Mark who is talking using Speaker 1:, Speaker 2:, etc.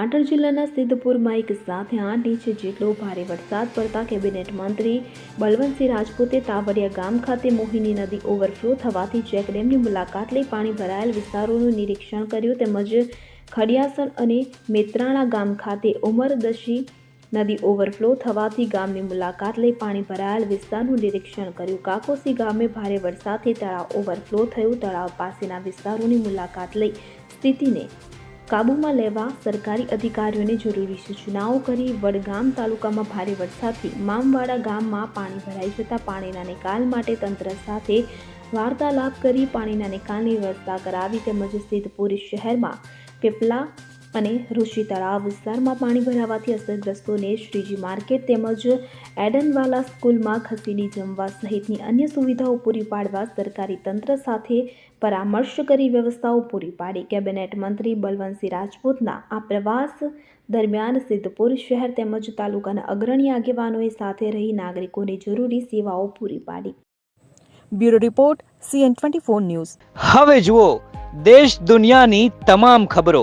Speaker 1: પાટણ જિલ્લાના સિદ્ધપુરમાં એક સાથે આઠ ઇંચ જેટલો ભારે વરસાદ પડતા કેબિનેટ મંત્રી બલવંતસિંહ રાજપૂતે તાવરિયા ગામ ખાતે મોહિની નદી ઓવરફ્લો થવાથી ચેકડેમની મુલાકાત લઈ પાણી ભરાયેલ વિસ્તારોનું નિરીક્ષણ કર્યું તેમજ ખડિયાસણ અને મેત્રાણા ગામ ખાતે ઉમરદશી નદી ઓવરફ્લો થવાથી ગામની મુલાકાત લઈ પાણી ભરાયેલ વિસ્તારનું નિરીક્ષણ કર્યું. કાકોસી ગામે ભારે વરસાદથી તળાવ ઓવરફ્લો થયું. તળાવ પાસેના વિસ્તારોની મુલાકાત લઈ સ્થિતિને કાબૂમાં લેવા સરકારી અધિકારીઓને જરૂરી સૂચનાઓ કરી વડગામ તાલુકામાં ભારે વરસાદથી મામવાડા ગામમાં પાણી ભરાઈ જતાં પાણીના નિકાલ માટે તંત્ર સાથે વાર્તાલાપ કરી પાણીના નિકાલની વ્યવસ્થા કરાવી તેમજ સિદ્ધપુરી શહેરમાં પીપલા અને ઋષિ તળાવ વિસ્તારમાં પાણી ભરાવાથી અસરગ્રસ્તોને શ્રીજી માર્કેટ તેમજ એડનવાલા સ્કૂલમાં ખસેડી જમવા સહિતની અન્ય સુવિધાઓ પૂરી પાડવા સરકારી તંત્ર સાથે પરામર્શ કરી વ્યવસ્થાઓ પૂરી પાડી. કેબિનેટ મંત્રી બલવંતસિંહ રાજપૂતના આ પ્રવાસ દરમિયાન સિદ્ધપુર શહેર તેમજ તાલુકાના અગ્રણી આગેવાનોએ સાથે રહી નાગરિકોને જરૂરી સેવાઓ પૂરી પાડી.
Speaker 2: Bureau report, CN twenty four news.
Speaker 3: હવે જુઓ, દેશ દુનિયાની તમામ ખબરો.